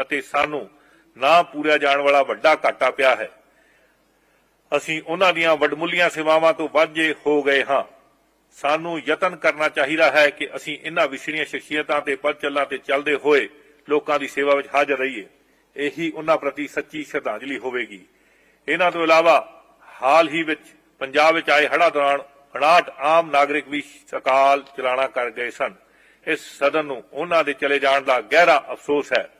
ਅਤੇ ਸਾਨੂੰ ਨਾ ਪੂਰਿਆ ਜਾਣ ਵਾਲਾ ਵੱਡਾ ਘਾਟਾ ਪਿਆ ਹੈ। ਅਸੀਂ ਉਹਨਾਂ ਦੀਆਂ ਵੱਡਮੁੱਲੀਆਂ ਸੇਵਾਵਾਂ ਤੋਂ ਵਾਂਝੇ ਹੋ ਗਏ ਹਾਂ। ਸਾਨੂੰ ਯਤਨ ਕਰਨਾ ਚਾਹੀਦਾ ਹੈ ਕਿ ਅਸੀਂ ਇਹਨਾਂ ਵਿਛੜੀਆਂ ਸ਼ਖਸੀਅਤਾਂ ਤੇ ਪਦ ਤੇ ਚੱਲਦੇ ਹੋਏ ਲੋਕਾਂ ਦੀ ਸੇਵਾ ਵਿੱਚ ਹਾਜ਼ਰ ਰਹੀਏ। ਇਹੀ ਉਹਨਾਂ ਪ੍ਰਤੀ ਸੱਚੀ ਸ਼ਰਧਾਂਜਲੀ ਹੋਵੇਗੀ। ਇਹਨਾਂ ਤੋਂ ਇਲਾਵਾ ਹਾਲ ਹੀ ਵਿੱਚ ਪੰਜਾਬ ਵਿੱਚ ਆਏ ਹੜਾ ਦੌਰਾਨ 59 ਆਮ ਨਾਗਰਿਕ ਵੀ ਸਕਾਲ ਚਲਾਣਾ ਕਰ ਗਏ ਸਨ। ਇਸ ਸਦਨ ਨੂੰ ਉਹਨਾਂ ਦੇ ਚਲੇ ਜਾਣ ਦਾ ਗਹਿਰਾ ਅਫਸੋਸ ਹੈ।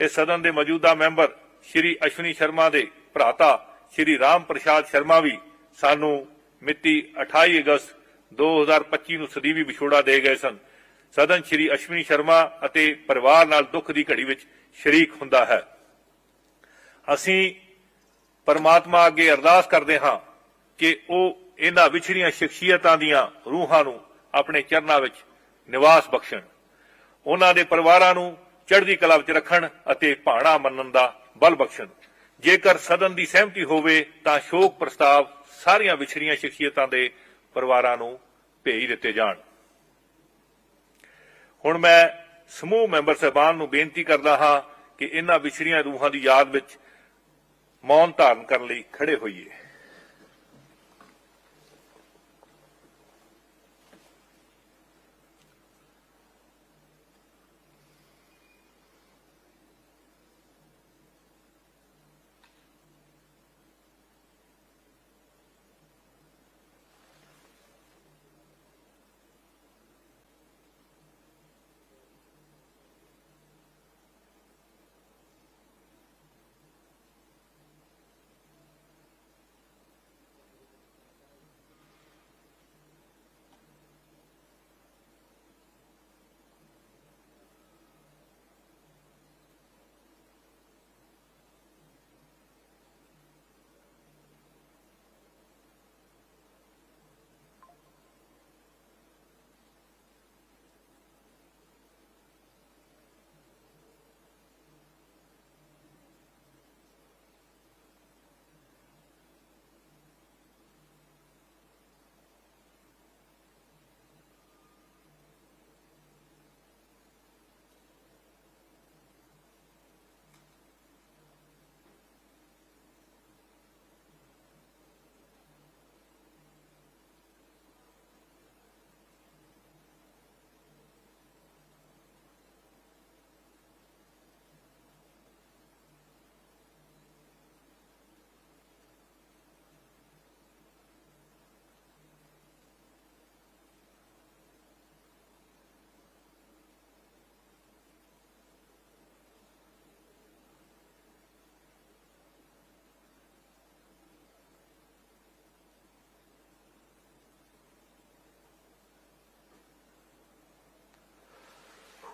ਇਸ ਸਦਨ ਦੇ ਮੌਜੂਦਾ ਮੈਂਬਰ ਸ਼੍ਰੀ ਅਸ਼ਵਨੀ ਸ਼ਰਮਾ ਦੇ ਭਰਾਤਾ ਸ਼੍ਰੀ ਰਾਮ ਪ੍ਰਸਾਦ ਸ਼ਰਮਾ ਵੀ ਸਾਨੂੰ ਮਿਤੀ 28 ਅਗਸਤ 2025 ਨੂੰ ਸਦੀਵੀ ਵਿਛੋੜਾ ਦੇ ਗਏ ਸਨ। ਸਦਨ ਸ਼੍ਰੀ ਅਸ਼ਵਨੀ ਸ਼ਰਮਾ ਅਤੇ ਪਰਿਵਾਰ ਨਾਲ ਦੁੱਖ ਦੀ ਘੜੀ ਵਿੱਚ ਸ਼ਰੀਕ ਹੁੰਦਾ ਹੈ। ਅਸੀਂ ਪਰਮਾਤਮਾ ਅੱਗੇ ਅਰਦਾਸ ਕਰਦੇ ਹਾਂ ਕਿ ਉਹ ਇਹਨਾਂ ਵਿਛੜੀਆਂ ਸ਼ਖਸੀਅਤਾਂ ਦੀਆਂ ਰੂਹਾਂ ਨੂੰ ਆਪਣੇ ਚਰਨਾਂ ਵਿੱਚ ਨਿਵਾਸ ਬਖਸ਼ਣ। ਉਹਨਾਂ ਦੇ ਪਰਿਵਾਰਾਂ ਨੂੰ ਚੜ੍ਹਦੀ ਕਲਾ ਵਿੱਚ ਰੱਖਣ ਅਤੇ ਭਾਣਾ ਮੰਨਣ ਦਾ ਬਲ ਬਖਸ਼ਣ। ਜੇਕਰ ਸਦਨ ਦੀ ਸਹਿਮਤੀ ਹੋਵੇ, ਤਾਂ ਸ਼ੋਕ ਪ੍ਰਸਤਾਵ ਸਾਰੀਆਂ ਵਿਛੜੀਆਂ ਸ਼ਖਸੀਅਤਾਂ ਦੇ ਪਰਿਵਾਰਾਂ ਨੂੰ ਭੇਜ ਦਿੱਤੇ ਜਾਣ। ਹੁਣ ਮੈਂ ਸਮੂਹ ਮੈਂਬਰ ਸਹਿਬਾਨ ਨੂੰ ਬੇਨਤੀ ਕਰਦਾ ਹਾਂ ਕਿ ਇਹਨਾਂ ਵਿਛੜੀਆਂ ਰੂਹਾਂ ਦੀ ਯਾਦ ਵਿੱਚ ਮੌਨ ਧਾਰਨ ਕਰਨ ਲਈ ਖੜੇ ਹੋਈਏ।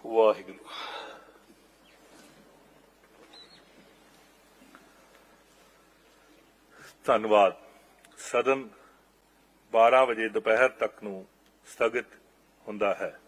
ਵਾਹਿਗੁਰੂ। ਧੰਨਵਾਦ। ਸਦਨ 12 ਵਜੇ ਦੁਪਹਿਰ ਤੱਕ ਨੂੰ ਸਥਗਿਤ ਹੁੰਦਾ ਹੈ।